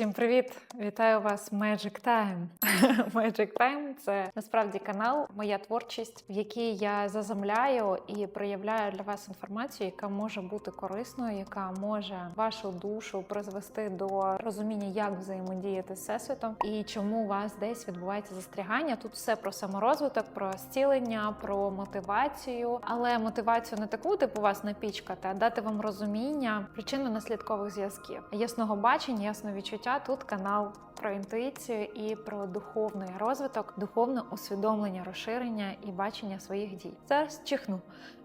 Всім привіт! Вітаю вас Magic Time. Magic Time – це насправді канал, моя творчість, в якій я заземляю і проявляю для вас інформацію, яка може бути корисною, яка може вашу душу призвести до розуміння, як взаємодіяти з всесвітом і чому у вас десь відбувається застрягання. Тут все про саморозвиток, про зцілення, про мотивацію, але мотивацію не таку, типу вас напічкати, а дати вам розуміння причинно-наслідкових зв'язків, ясного бачення, ясного відчуття. Тут канал про інтуїцію і про духовний розвиток, духовне усвідомлення, розширення і бачення своїх дій. Зараз чихну,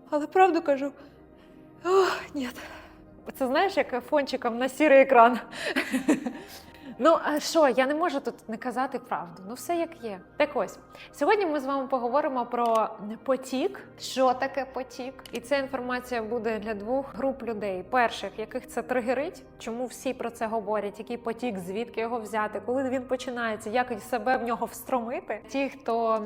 але правду кажу. Ох, ні. Це знаєш, як фончиком на сірий екран. Ну, а що, я не можу тут не казати правду. Ну, все як є. Так ось, сьогодні ми з вами поговоримо про потік. Що таке потік? І ця інформація буде для двох груп людей: перших, яких це тригерить, чому всі про це говорять, який потік, звідки його взяти, коли він починається, як себе в нього встромити. Ті, хто,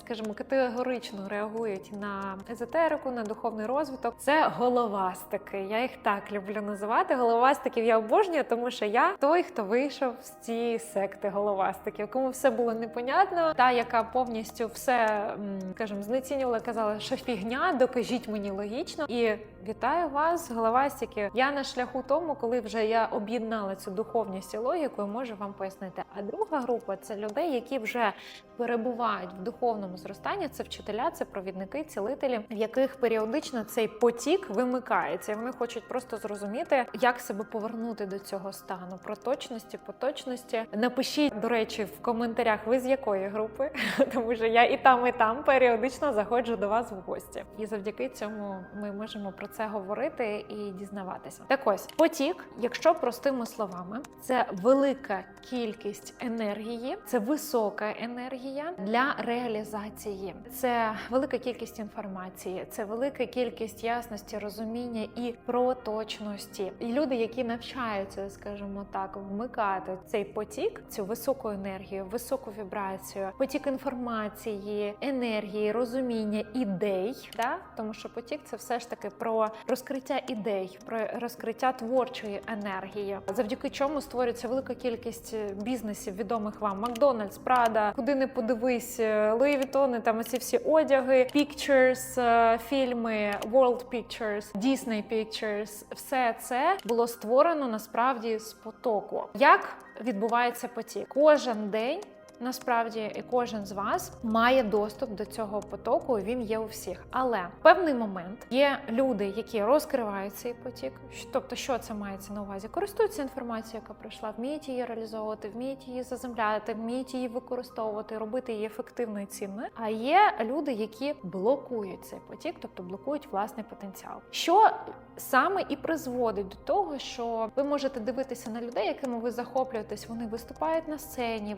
скажімо, категорично реагують на езотерику, на духовний розвиток, це головастики. Я їх так люблю називати. Головастиків я обожнюю, тому що я той, хто вийшов з цієї секти головастиків, кому все було непонятно, та яка повністю все скажімо, знецінювала, казала, що фігня, докажіть мені логічно. І вітаю вас, головастики. Я на шляху тому, коли вже я об'єднала цю духовність і логіку, і можу вам пояснити. А друга група це людей, які вже перебувають в духовному зростанні. Це вчителя, це провідники, цілителі, в яких періодично цей потік вимикається. І Вони хочуть просто зрозуміти, як себе повернути до цього стану про точності, поточності. Напишіть, до речі, в коментарях, ви з якої групи, тому що я і там, і там періодично заходжу до вас в гості. І завдяки цьому ми можемо про це говорити і дізнаватися. Так ось потік, якщо простими словами, це велика кількість енергії, це висока енергія для реалізації, це велика кількість інформації, це велика кількість ясності, розуміння і проточності. І люди, які навчаються, скажімо так, вмикати цей потік, цю високу енергію, високу вібрацію, потік інформації, енергії, розуміння ідей, да? тому що потік це все ж таки про розкриття ідей, про розкриття творчої енергії, завдяки чому створюється велика кількість бізнесів відомих вам Макдональдс, Прада, куди не подивись, Луї Вітони, там оці всі одяги, Pictures, е, фільми, World Pictures, Disney Pictures. Все це було створено насправді з потоку. Як відбувається потік? Кожен день. Насправді кожен з вас має доступ до цього потоку. Він є у всіх. Але в певний момент є люди, які розкривають цей потік. Тобто, що це мається на увазі? Користуються інформацією, яка прийшла, вміють її реалізовувати, вміють її заземляти, вміють її використовувати, робити її ефективною цінною. А є люди, які блокують цей потік, тобто блокують власний потенціал. Що саме і призводить до того, що ви можете дивитися на людей, якими ви захоплюєтесь. Вони виступають на сцені,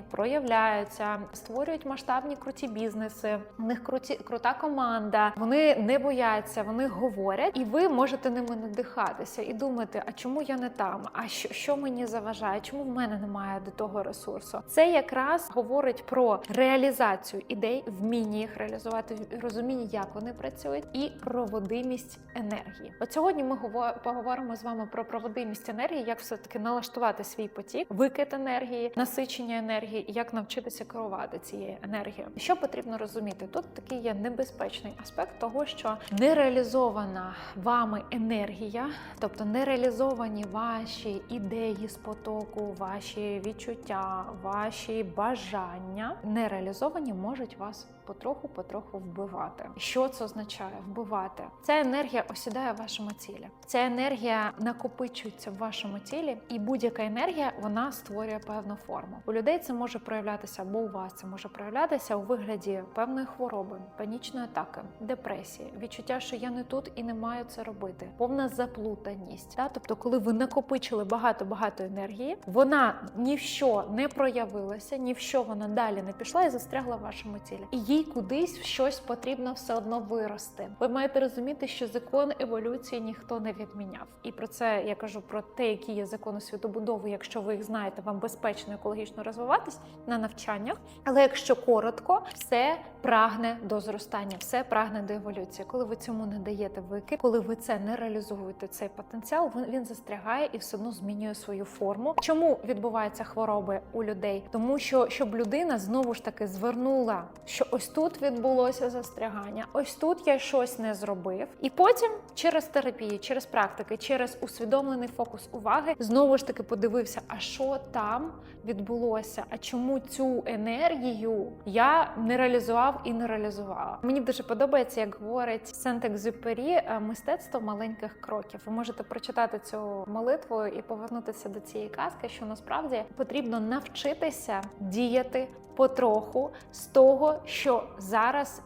проявляються, створюють масштабні круті бізнеси. У них круті крута команда. Вони не бояться, вони говорять, і ви можете ними надихатися і думати, а чому я не там? А що, що мені заважає? Чому в мене немає до того ресурсу? Це якраз говорить про реалізацію ідей, вміння їх реалізувати, розуміння, як вони працюють, і проводимість енергії. От сьогодні ми гово- поговоримо з вами про проводимість енергії, як все таки налаштувати свій потік, викид енергії, насичення енергії, як навчитися керувати цією енергією. Що потрібно розуміти? Тут такий є небезпечний аспект того, що нереалізована вами енергія, тобто нереалізовані ваші ідеї з потоку, ваші відчуття, ваші бажання нереалізовані можуть вас потроху-потроху вбивати. Що це означає? Вбивати. Ця енергія осідає в вашому тілі. Ця енергія накопичується в вашому тілі, і будь-яка енергія вона створює певну форму. У людей це може проявлятися, або у вас це може проявлятися у вигляді певної хвороби, панічної атаки, депресії, відчуття, що я не тут і не маю це робити, повна заплутаність. Да? Тобто, коли ви накопичили багато-багато енергії, вона ні в що не проявилася, ні в що вона далі не пішла і застрягла в вашому тілі. І їй кудись щось потрібно все одно вирости. Ви маєте розуміти, що закон еволюції ніхто не відміняв. І про це я кажу про те, які є закони світобудови. Якщо ви їх знаєте, вам безпечно екологічно розвиватись на навчаннях. Але якщо коротко, все прагне до зростання, все прагне до еволюції. Коли ви цьому не даєте викид, коли ви це не реалізуєте, цей потенціал, він застрягає і все одно змінює свою форму. Чому відбуваються хвороби у людей? Тому що щоб людина знову ж таки звернула, що ось тут відбулося застрягання, ось тут я щось не зробив, і потім через терапію, через практики, через усвідомлений фокус уваги, знову ж таки подивився, а що там відбулося, а чому цю енергію я не реалізував і не реалізувала. Мені дуже подобається, як говорить Сент-Екзюпері, е, мистецтво маленьких кроків. Ви можете прочитати цю молитву і повернутися до цієї казки, що насправді потрібно навчитися діяти потроху з того, що зараз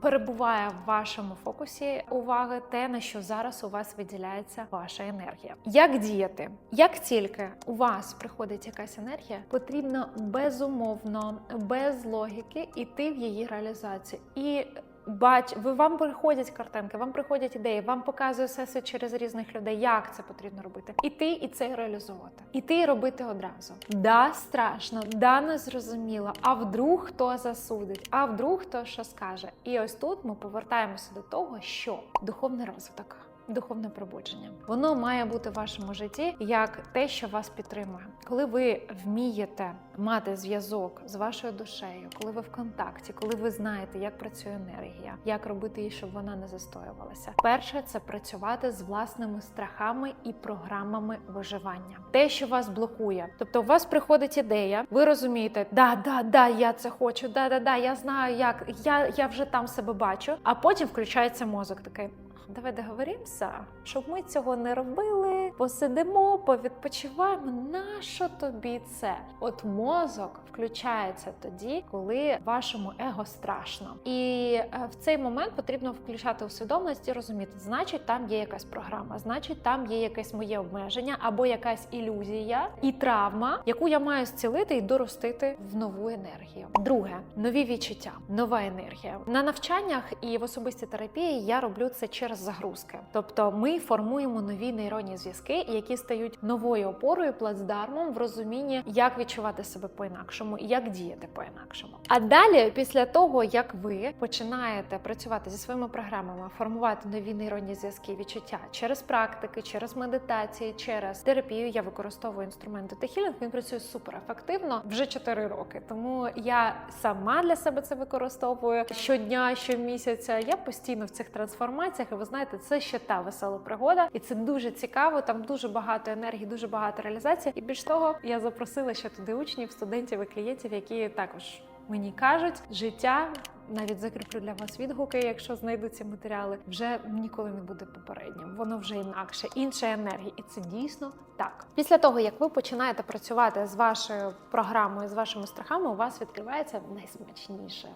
перебуває в вашому фокусі уваги те, на що зараз у вас виділяється ваша енергія. Як діяти? Як тільки у вас приходить якась енергія, потрібно безумовно, без логіки йти в її реалізацію і. Бач, ви вам приходять картинки, вам приходять ідеї, вам показує всесвіт через різних людей, як це потрібно робити. Іти і це реалізувати. Іти і робити одразу. Да, страшно, да, не зрозуміло. А вдруг хто засудить, а вдруг хто що скаже. І ось тут ми повертаємося до того, що духовний розвиток. Духовне пробудження воно має бути в вашому житті як те, що вас підтримує, коли ви вмієте мати зв'язок з вашою душею, коли ви в контакті, коли ви знаєте, як працює енергія, як робити її, щоб вона не застоювалася. Перше це працювати з власними страхами і програмами виживання. Те, що вас блокує, тобто у вас приходить ідея, ви розумієте, да, да, да, я це хочу, да, да, да, я знаю, як я, я вже там себе бачу. А потім включається мозок такий. Давай договоримося, щоб ми цього не робили. Посидимо, повідпочиваємо. Нащо тобі це? От мозок включається тоді, коли вашому его страшно. І е, в цей момент потрібно включати усвідомленість і розуміти, значить, там є якась програма, значить, там є якесь моє обмеження або якась ілюзія і травма, яку я маю зцілити і доростити в нову енергію. Друге нові відчуття, нова енергія на навчаннях і в особистій терапії я роблю це через загрузки. Тобто ми формуємо нові нейронні зв'язки, які стають новою опорою, плацдармом в розумінні, як відчувати себе по-інакшому і як діяти по-інакшому. А далі, після того як ви починаєте працювати зі своїми програмами, формувати нові нейронні зв'язки, відчуття через практики, через медитації, через терапію, я використовую інструменти Техілінг. Він працює супер ефективно вже 4 роки. Тому я сама для себе це використовую щодня, щомісяця. Я постійно в цих трансформаціях, і ви знаєте, це ще та весела пригода, і це дуже цікаво. Там дуже багато енергії, дуже багато реалізації. І більш того, я запросила ще туди учнів, студентів і клієнтів, які також мені кажуть, життя. Навіть закріплю для вас відгуки, якщо знайду ці матеріали, вже ніколи не буде попереднім. Воно вже інакше, інша енергія, і це дійсно так. Після того, як ви починаєте працювати з вашою програмою, з вашими страхами, у вас відкривається найсмачніше.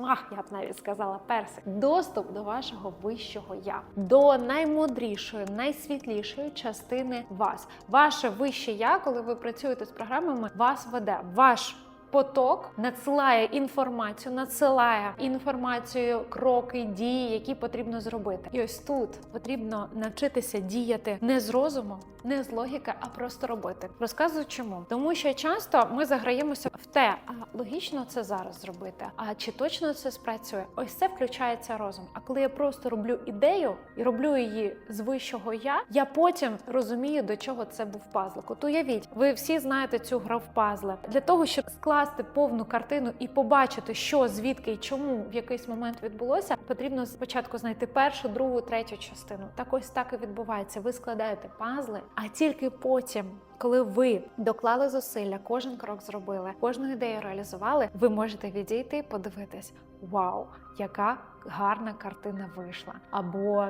Мах, я б навіть сказала, персик. Доступ до вашого вищого я, до наймудрішої, найсвітлішої частини вас. Ваше вище я, коли ви працюєте з програмами, вас веде. Ваш Поток надсилає інформацію, надсилає інформацію, кроки, дії, які потрібно зробити. І ось тут потрібно навчитися діяти не з розуму, не з логіки, а просто робити. Розказую чому, тому що часто ми заграємося в те, а логічно це зараз зробити. А чи точно це спрацює? Ось це включається розум. А коли я просто роблю ідею і роблю її з вищого я, я потім розумію, до чого це був пазлик. От уявіть, ви всі знаєте цю гру в пазли для того, щоб скласти повну картину і побачити, що звідки і чому в якийсь момент відбулося, потрібно спочатку знайти першу, другу, третю частину. Так ось так і відбувається. Ви складаєте пазли, а тільки потім. Коли ви доклали зусилля, кожен крок зробили, кожну ідею реалізували, ви можете відійти і подивитись: вау, яка гарна картина вийшла. Або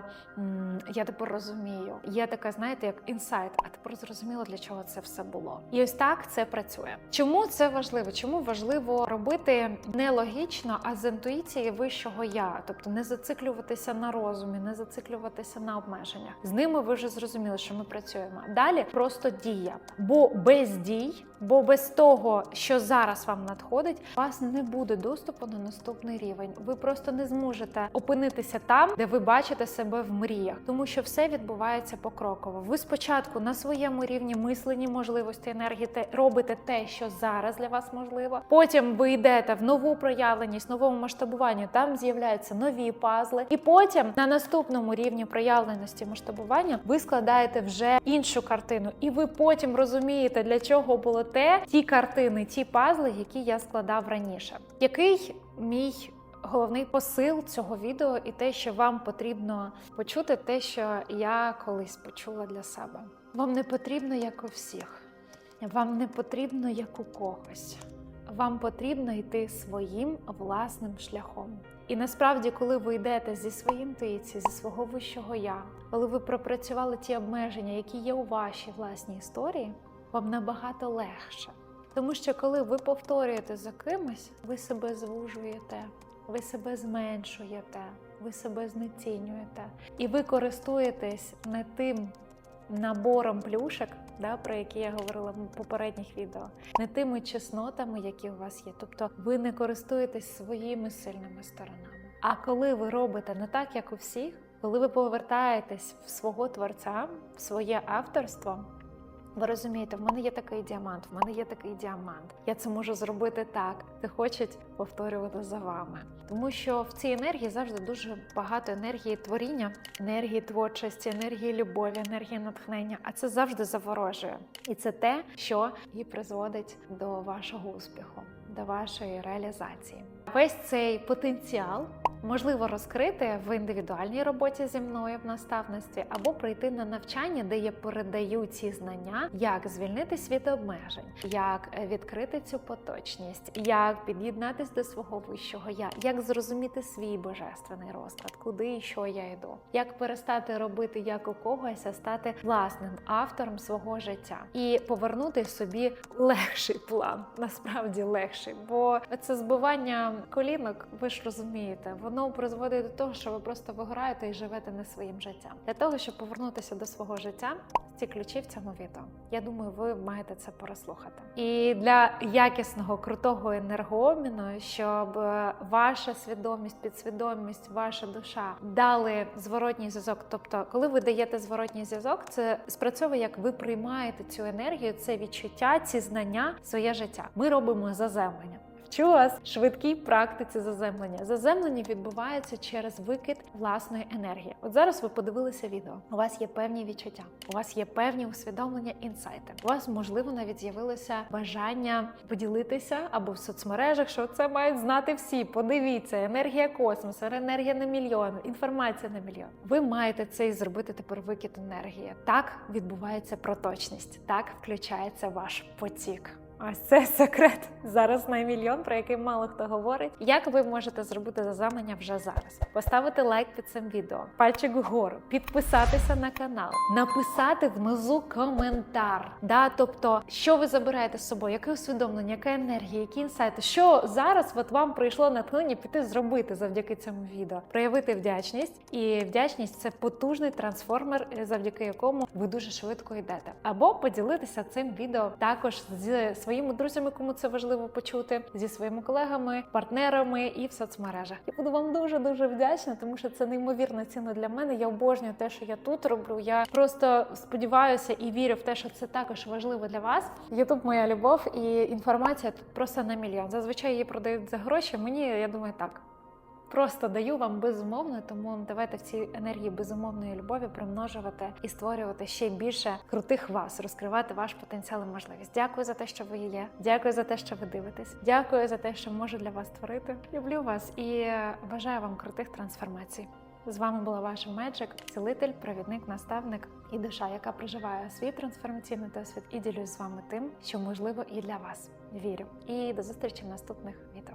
я тепер розумію. Є така, знаєте, як інсайт, а тепер зрозуміло, для чого це все було. І ось так це працює. Чому це важливо? Чому важливо робити не логічно, а з інтуїції вищого я, тобто не зациклюватися на розумі, не зациклюватися на обмеженнях. З ними ви вже зрозуміли, що ми працюємо. Далі просто дія. Бо без дій Бо без того, що зараз вам надходить, у вас не буде доступу на наступний рівень. Ви просто не зможете опинитися там, де ви бачите себе в мріях, тому що все відбувається покроково. Ви спочатку на своєму рівні мислені можливості енергії те робите те, що зараз для вас можливо. Потім ви йдете в нову проявленість, новому масштабуванню. Там з'являються нові пазли, і потім на наступному рівні проявленості масштабування ви складаєте вже іншу картину, і ви потім розумієте, для чого було те, ті картини, ті пазли, які я складав раніше. Який мій головний посил цього відео і те, що вам потрібно почути, те, що я колись почула для себе. Вам не потрібно, як у всіх. Вам не потрібно, як у когось. Вам потрібно йти своїм власним шляхом. І насправді, коли ви йдете зі своєї інтуїції, зі свого вищого я, коли ви пропрацювали ті обмеження, які є у вашій власній історії, вам набагато легше. Тому що коли ви повторюєте за кимось, ви себе звужуєте, ви себе зменшуєте, ви себе знецінюєте, і ви користуєтесь не тим набором плюшек, да, про які я говорила в попередніх відео, не тими чеснотами, які у вас є. Тобто ви не користуєтесь своїми сильними сторонами. А коли ви робите не так, як у всіх, коли ви повертаєтесь в свого творця, в своє авторство. Ви розумієте, в мене є такий діамант, в мене є такий діамант. Я це можу зробити так. Ти хочуть повторювати за вами. Тому що в цій енергії завжди дуже багато енергії творіння, енергії творчості, енергії любові, енергії натхнення. А це завжди заворожує. І це те, що і призводить до вашого успіху, до вашої реалізації. Весь цей потенціал можливо розкрити в індивідуальній роботі зі мною в наставництві, або прийти на навчання, де я передаю ці знання, як звільнитись від обмежень, як відкрити цю поточність, як під'єднатись до свого вищого я, як зрозуміти свій божественний розклад, куди і що я йду, як перестати робити як у когось, а стати власним автором свого життя і повернути собі легший план, насправді легший, бо це збивання колінок, ви ж розумієте, воно призводить до того, що ви просто вигораєте і живете не своїм життям. Для того, щоб повернутися до свого життя, ці ключі в цьому відео. Я думаю, ви маєте це переслухати. І для якісного крутого енергообміну, щоб е, ваша свідомість, підсвідомість, ваша душа дали зворотній зв'язок. Тобто, коли ви даєте зворотній зв'язок, це спрацьовує, як ви приймаєте цю енергію, це відчуття, ці знання, своє життя. Ми робимо заземлення. Вчу вас швидкій практиці заземлення. Заземлення відбувається через викид власної енергії. От зараз ви подивилися відео. У вас є певні відчуття, у вас є певні усвідомлення, інсайти. У вас можливо навіть з'явилося бажання поділитися або в соцмережах, що це мають знати всі. Подивіться, енергія космосу, енергія на мільйон, інформація на мільйон. Ви маєте це і зробити тепер викид енергії. Так відбувається проточність, так включається ваш потік. Ось це секрет. Зараз на мільйон, про який мало хто говорить. Як ви можете зробити заземлення вже зараз? Поставити лайк під цим відео, пальчик вгору, підписатися на канал, написати внизу коментар. Да, тобто, що ви забираєте з собою, яке усвідомлення, яка енергія, які інсайти, що зараз от вам прийшло натхнення піти зробити завдяки цьому відео, проявити вдячність, і вдячність це потужний трансформер, завдяки якому ви дуже швидко йдете, або поділитися цим відео також з своїми друзями, кому це важливо почути, зі своїми колегами, партнерами і в соцмережах. Я буду вам дуже дуже вдячна, тому що це неймовірно цінно для мене. Я обожнюю те, що я тут роблю. Я просто сподіваюся і вірю в те, що це також важливо для вас. Ютуб моя любов і інформація тут просто на мільйон. Зазвичай її продають за гроші. Мені я думаю, так. Просто даю вам безумовно, тому давайте в цій енергії безумовної любові примножувати і створювати ще більше крутих вас, розкривати ваш потенціал і можливість. Дякую за те, що ви є. Дякую за те, що ви дивитесь. Дякую за те, що можу для вас творити. Люблю вас і бажаю вам крутих трансформацій. З вами була ваша Меджик, цілитель, провідник, наставник і душа, яка проживає свій трансформаційний досвід і ділюсь з вами тим, що можливо і для вас. Вірю. І до зустрічі в наступних відео.